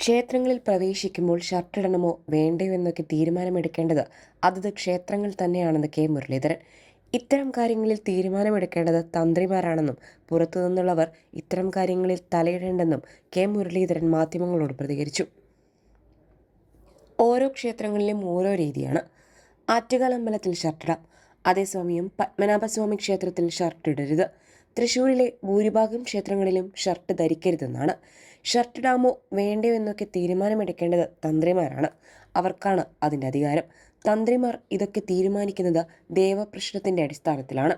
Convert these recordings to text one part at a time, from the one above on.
ക്ഷേത്രങ്ങളിൽ പ്രവേശിക്കുമ്പോൾ ഷർട്ടിടണമോ വേണ്ടയോ എന്നൊക്കെ തീരുമാനമെടുക്കേണ്ടത് അതത് ക്ഷേത്രങ്ങൾ തന്നെയാണെന്ന് കെ. മുരളീധരൻ. ഇത്തരം കാര്യങ്ങളിൽ തീരുമാനമെടുക്കേണ്ടത് തന്ത്രിമാരാണെന്നും പുറത്തുനിന്നുള്ളവർ ഇത്തരം കാര്യങ്ങളിൽ തലയിടേണ്ടെന്നും കെ. മുരളീധരൻ മാധ്യമങ്ങളോട് പ്രതികരിച്ചു. ഓരോ ക്ഷേത്രങ്ങളിലും ഓരോ രീതിയാണ്. ആറ്റുകാൽ അമ്പലത്തിൽ ഷർട്ടിടാം. അതേസമയം പത്മനാഭസ്വാമി ക്ഷേത്രത്തിൽ ഷർട്ടിടരുത്. തൃശ്ശൂരിലെ ഭൂരിഭാഗം ക്ഷേത്രങ്ങളിലും ഷർട്ട് ധരിക്കരുതെന്നാണ്. ഷർട്ടിടാമോ വേണ്ടയോ എന്നൊക്കെ തീരുമാനമെടുക്കേണ്ടത് തന്ത്രിമാരാണ്. അവർക്കാണ് അതിന്റെ അധികാരം. തന്ത്രിമാർ ഇതൊക്കെ തീരുമാനിക്കുന്നത് ദേവപ്രശ്നത്തിന്റെ അടിസ്ഥാനത്തിലാണ്.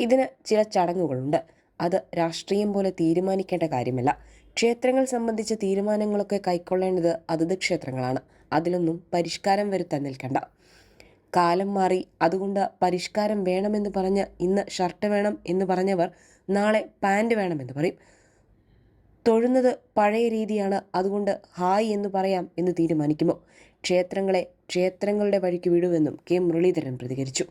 ഇതിന് ചില ചടങ്ങുകളുണ്ട്. അത് രാഷ്ട്രീയം പോലെ തീരുമാനിക്കേണ്ട കാര്യമല്ല. ക്ഷേത്രങ്ങൾ സംബന്ധിച്ച തീരുമാനങ്ങളൊക്കെ കൈക്കൊള്ളേണ്ടത് അതത് ക്ഷേത്രങ്ങളാണ്. അതിലൊന്നും പരിഷ്കാരം വരുത്താൻ നിൽക്കേണ്ട. കാലം മാറി. അതുകൊണ്ട് പരിഷ്കാരം വേണമെന്ന് പറഞ്ഞ് ഇന്ന് ഷർട്ട് വേണം എന്ന് പറഞ്ഞവർ നാളെ പാന്റ് വേണമെന്ന് പറയും. തൊഴുന്നത് പഴയ രീതിയാണ്. അതുകൊണ്ട് ഹായ് എന്ന് പറയാം എന്ന് തീരുമാനിക്കുമോ? ക്ഷേത്രങ്ങളെ ക്ഷേത്രങ്ങളുടെ വഴിക്ക് വിടുവെന്നും കെ മുരളീധരൻ പ്രതികരിച്ചു.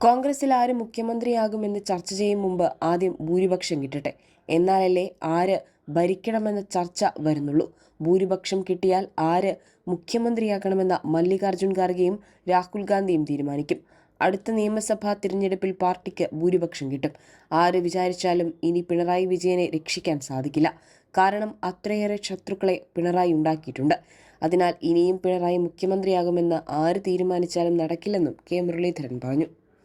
കോൺഗ്രസിൽ ആര് മുഖ്യമന്ത്രിയാകുമെന്ന് ചർച്ച ചെയ്യും മുമ്പ് ആദ്യം ഭൂരിപക്ഷം കിട്ടട്ടെ. എന്നാലല്ലേ ആര് ഭരിക്കണമെന്ന ചർച്ച വരുന്നുള്ളൂ. ഭൂരിപക്ഷം കിട്ടിയാൽ ആര് മുഖ്യമന്ത്രിയാക്കണമെന്ന മല്ലികാർജുൻ ഖാർഗെയും രാഹുൽ ഗാന്ധിയും തീരുമാനിക്കും. അടുത്ത നിയമസഭാ തിരഞ്ഞെടുപ്പിൽ പാർട്ടിക്ക് ഭൂരിപക്ഷം കിട്ടും. ആര് വിചാരിച്ചാലും ഇനി പിണറായി വിജയനെ രക്ഷിക്കാൻ സാധിക്കില്ല. കാരണം അത്രയേറെ ശത്രുക്കളെ പിണറായി ഉണ്ടാക്കിയിട്ടുണ്ട്. അതിനാൽ ഇനിയും പിണറായി മുഖ്യമന്ത്രിയാകുമെന്ന് ആര് തീരുമാനിച്ചാലും നടക്കില്ലെന്നും കെ മുരളീധരൻ പറഞ്ഞു.